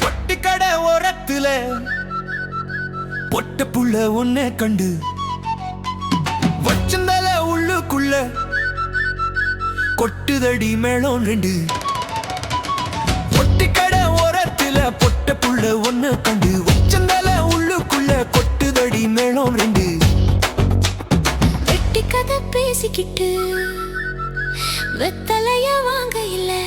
பொட்டிக்கடை ஓரத்துல பொட்ட புள்ள உன்னை கண்டு வச்சு கொட்டுதடி மேளம் ரெண்டு பொட்டிக்கடை ஓரத்துல பொட்ட புள்ள ஒண்ணு கண்டு. வச்சிருந்தால உள்ளுக்குள்ள கொட்டுதடி மேளம் ரெண்டு வெட்டி கதை பேசிக்கிட்டு வெத்தலைய வாங்க இல்லை.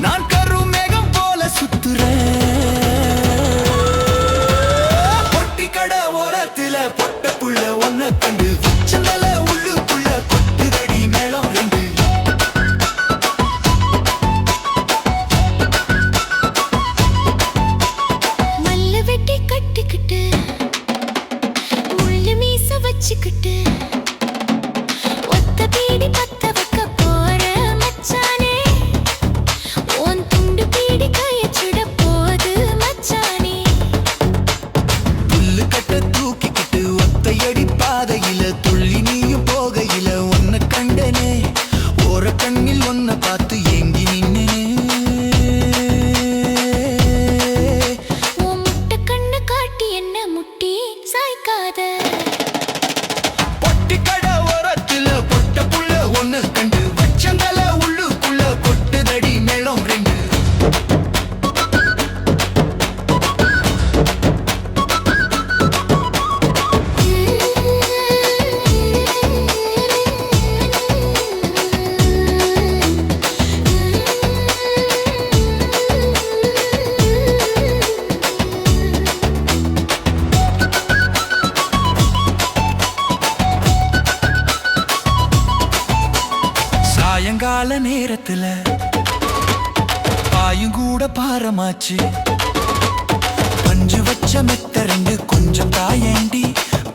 நான் கருமேகம் போல சுத்துறேன். பொட்டிக்கடை ஓரத்துல பொட்ட புள்ள ஒன்ன கண்டு பார்த்து ஏங்க சாயங்கால நேரத்துல பாயும் கூட பாரமாச்சு. பஞ்சு வச்ச மெத்த ரெண்டு கொஞ்சம் தாயேண்டி.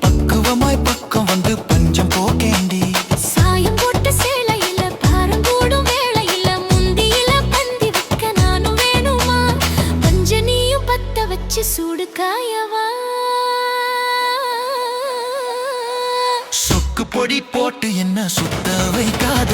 பக்குவமாய் பக்கம் வந்து பஞ்சம் போக்கேண்டி சாயம் போட்ட சேலையில பாரம் கூடும் வேளையில முந்தியில பந்தி வைக்க நானும் வேணுமா? பஞ்ச நீயும் பத்த வச்சு சூடு காயவா? சொக்கு பொடி போட்டு என்ன சுத்த வைக்காத?